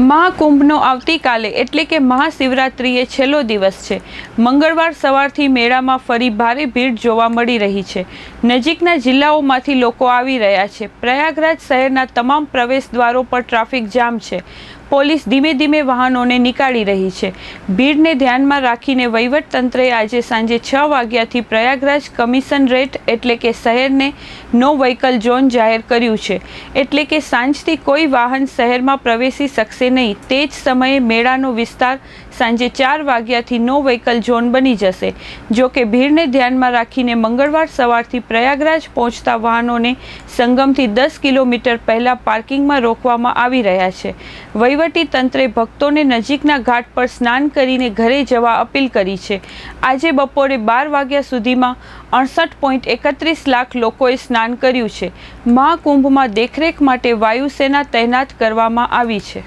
મહાકુંભનો આવતીકાલે એટલે કે મહાશિવરાત્રિએ છેલ્લો દિવસ છે. મંગળવાર સવારથી મેળામાં ફરી ભારે ભીડ જોવા મળી રહી છે. નજીકના જિલ્લાઓમાંથી લોકો આવી રહ્યા છે. પ્રયાગરાજ શહેરના તમામ પ્રવેશ દ્વારો પર ટ્રાફિક જામ છે. પોલીસ ધીમે ધીમે વાહનોને નીકાળી રહી છે. ભીડને ધ્યાનમાં રાખીને વહીવટ તંત્રએ આજે સાંજે છ વાગ્યાથી પ્રયાગરાજ કમિશન રેટ એટલે કે શહેરને નો વ્હીકલ ઝોન જાહેર કર્યું છે. એટલે કે સાંજથી કોઈ વાહન શહેરમાં પ્રવેશી શકશે નહીં, તે જ સમયે મેળાનો વિસ્તાર સાંજે ચાર વાગ્યાથી નો વ્હીકલ ઝોન બની જશે. જો કે ભીડને ધ્યાનમાં રાખીને મંગળવાર સવારથી પ્રયાગરાજ પહોંચતા વાહનોને સંગમથી દસ કિલોમીટર પહેલાં પાર્કિંગમાં રોકવામાં આવી રહ્યા છે. વહીવટી તંત્રે ભક્તોને નજીકના ઘાટ પર સ્નાન કરીને ઘરે જવા અપીલ કરી છે. આજે બપોરે બાર વાગ્યા સુધીમાં અડસઠ પોઈન્ટ એકત્રીસ લાખ લોકોએ સ્નાન કર્યું છે. મહાકુંભમાં દેખરેખ માટે વાયુસેના તૈનાત કરવામાં આવી છે.